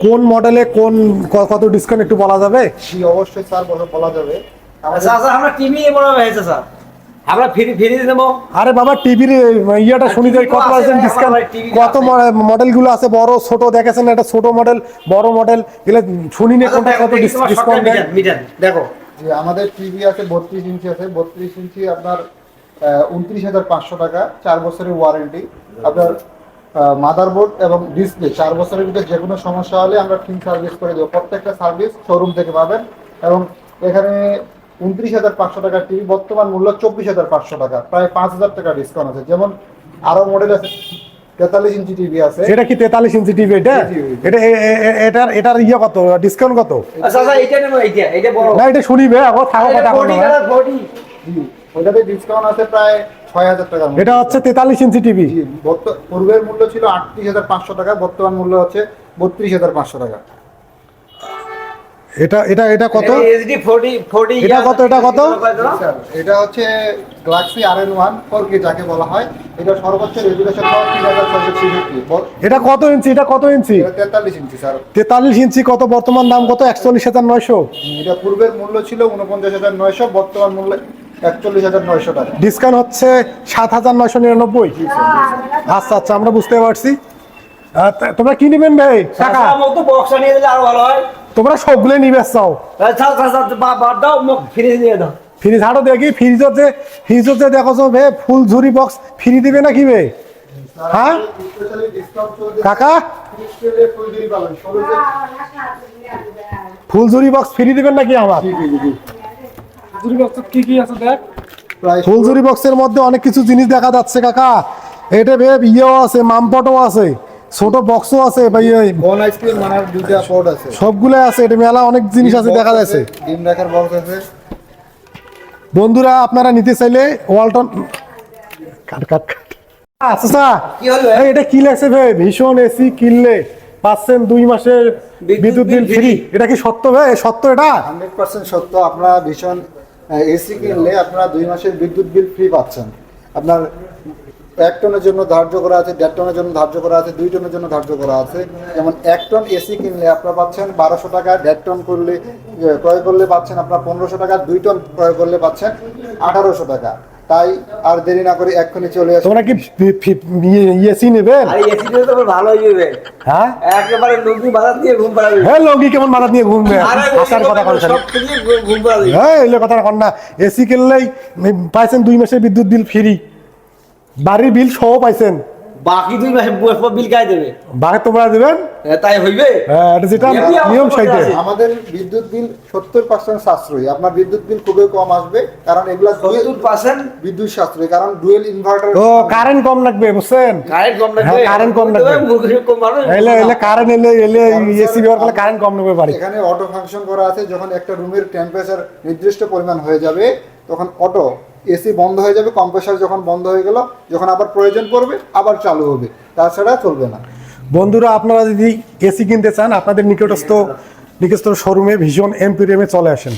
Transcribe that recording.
কোন মডেলে কোন কত ডিসকাউন্ট একটু বলা যাবে? জি অবশ্যই স্যার বলা- বলা যাবে। আচ্ছা আচ্ছা আমরা টিভি মনে হয়েছে স্যার। আমরা ফ্রি ফ্রি দেবো আরে বাবা টিভির ইয়েটা শুনি যাই কত পার্সেন্ট ডিসকাউন্ট কত মডেলগুলো আছে বড় ছোট দেখেছেন একটা ছোট মডেল বড় মডেল এগুলো শুনি না কোনটা কত ডিসকাউন্ট মিটার দেখো। যে আমাদের টিভি আছে বত্রিশ ইঞ্চি আছে। বত্রিশ ইঞ্চি আপনার উনত্রিশ হাজার পাঁচশো টাকা চার বছরের ওয়ারেন্টি আপনার মাদারবোর্ড এবং ডিসপ্লে চার বছরের ভিতরে যে কোনো সমস্যা হলে আমরা ঠিক সার্ভিস করে দেবো। প্রত্যেকটা সার্ভিস শোরুম থেকে পাবেন এবং এখানে উনত্রিশ হাজার পাঁচশো টাকার টিভি বর্তমান মূল্য চব্বিশ হাজার পাঁচশো টাকা। প্রায় পাঁচ হাজার টাকা ডিসকাউন্ট আছে। যেমন আরও মডেল আছে তেতাল্লিশ ইঞ্চি টিভি আছে। এটা কি তেতাল্লিশ ইঞ্চি টিভি এটা। এটা এটার এটার ইয়ে কত? ডিসকাউন্ট কত? আচ্ছা আচ্ছা না এটা শুনিবে থাকো কথা বলো, হ্যাঁ। ওটাতে ডিসকাউন্ট আছে প্রায় ছয় হাজার মতো। এটা হচ্ছে তেতাল্লিশ ইঞ্চি টিভি। পূর্বের মূল্য ছিল আটত্রিশ হাজার পাঁচশো টাকা বর্তমান মূল্য হচ্ছে বত্রিশ হাজার পাঁচশো টাকা। এটা এটা এটা কত? এইচডি 40 40 এটা কত, এটা কত? এটা হচ্ছে গ্যালাক্সি আর এন ওয়ান ফোর কে যাকে বলা হয়। এটা সর্বোচ্চ রেজুলেশন পাওয়ার তিন হাজার ছয়শো ছিষট্টি এটা কত ইঞ্চি এটা কত ইঞ্চি? এটা তেতাল্লিশ ইঞ্চি স্যার। তেতাল্লিশ ইঞ্চি কত বর্তমান দাম কত? একচল্লিশ হাজার নয়শো। এটা পূর্বের মূল্য ছিল উনপঞ্চাশ হাজার নয়শো বর্তমান মূল্য ডিসকাউন্ট হচ্ছে সাত হাজার নয়শো নিরানব্বই। আচ্ছা আচ্ছা আমরা বুঝতে পারছি। তোমরা কি নিবেন ভাই? টাকা? টাকা মতো বক্সটা নিয়ে দিলে আরও ভালো হয়। তোমরা সবগুলো নিবে চাও। আচ্ছা আচ্ছা আচ্ছা ফ্রিজ হাটও দেখি যে যে দেখো বে ফুল ঝুরি বক্স ফ্রি দিবে নাকি বে হ্যাঁ? কাকা? ফুল ঝুরি বক্স ফ্রি দিবেন নাকি আমার? জি, জি, জি। কি কি আছে দেখ? ফুল ঝুরি বক্সের মধ্যে অনেক কিছু জিনিস দেখা যাচ্ছে কাকা। এটা বে ইয়েও আছে মামপটও আছে ছোট বক্সও আছে ভাই ওই বন আইসক্রিম মানার দুইটা পড আছে। সবগুলো আছে এটা মেলা অনেক জিনিস আছে দেখা যাচ্ছে। ডিম রাখার বক্স আছে। বন্ধুরা আপনারা নিতে চাইলে ওয়ালটন কাট কাট কাট। আচ্ছা কি হলো? এটা কি লাগছে ভাই? ভীষণ এসি কিনলে পাচ্ছেন দুই মাসের বিদ্যুৎ বিল ফ্রি। এটা কি সত্য ভাই? সত্য এটা? হান্ড্রেড পার্সেন্ট সত্য আপনারা ভীষণ এসি কিনলে আপনারা দুই মাসের বিদ্যুৎ বিল ফ্রি পাচ্ছেন। আপনার এক টনের জন্য ধার্য করা আছে, দেড় টনের জন্য ধার্য করা আছে, দুই টনের জন্য ধার্য করা আছে। যেমন এক টন এসি কিনলে আপনারা পাচ্ছেন বারোশো টাকা, দেড় টন করলে ক্রয় করলে পাচ্ছেন আপনার পনেরোশো টাকা, দুই টন ক্রয় করলে পাচ্ছেন আঠারোশো টাকা। তাই আর দেরি না করে এক্ষুনি চলে আসো তোমরা কি ইয়েসি ইয়ে- এসি নেবেন আর এসি তো আবার ভালো হয়ে যাবে হ্যাঁ? একেবারে লুঙ্গি বাজার দিয়ে ঘুম পাড়াবে। হ্যাঁ লোকি কেমন মাথা দিয়ে ঘুমবে? আরে আসার কথা কন সব ঘুম পাড়াবে। হ্যাঁ এলে কথা কন না। এসি কিনলেই পাইছেন দুই মাসের বিদ্যুৎ বিল ফ্রি। বাড়ির বিল সহ পাইছেন। বাকি দুই মাসে বিল গায়ে দেবে? বাকি তোমরা দেবেন? হ্যাঁ, তাই হইবে? হ্যাঁ এটা যেটা নিয়ম আমাদের বিদ্যুৎ বিল সত্তর পার্সেন্ট সাশ্রয়ী। আপনার বিদ্যুৎ বিল খুবই কম আসবে কারণ এগুলা সত্তর পার্সেন্ট বিদ্যুৎ সাশ্রয়ী কারণ ডুয়েল ইনভার্টার ও কারেন্ট কম লাগবে বুঝছেন? কারেন্ট কম লাগবে। হ্যাঁ, কম লাগবে। মুখে কম মারবে এলে এলে কারেন্ট এলে এলে এসি ব্যবহার করলে কারেন্ট কম বাড়ি। এখানে অটো ফাংশন করা আছে যখন একটা রুমের টেম্পারেচার নির্দিষ্ট পরিমাণ হয়ে যাবে তখন অটো এসি বন্ধ হয়ে যাবে কম্প্রেসার যখন বন্ধ হয়ে গেল যখন আবার প্রয়োজন পড়বে আবার চালু হবে। তাছাড়া চলবে না। বন্ধুরা আপনারা যদি এসি কিনতে চান আপনাদের নিকটস্থ নিকটস্থ শোরুমে ভীষণ এমপিরিয়ামে চলে আসেন।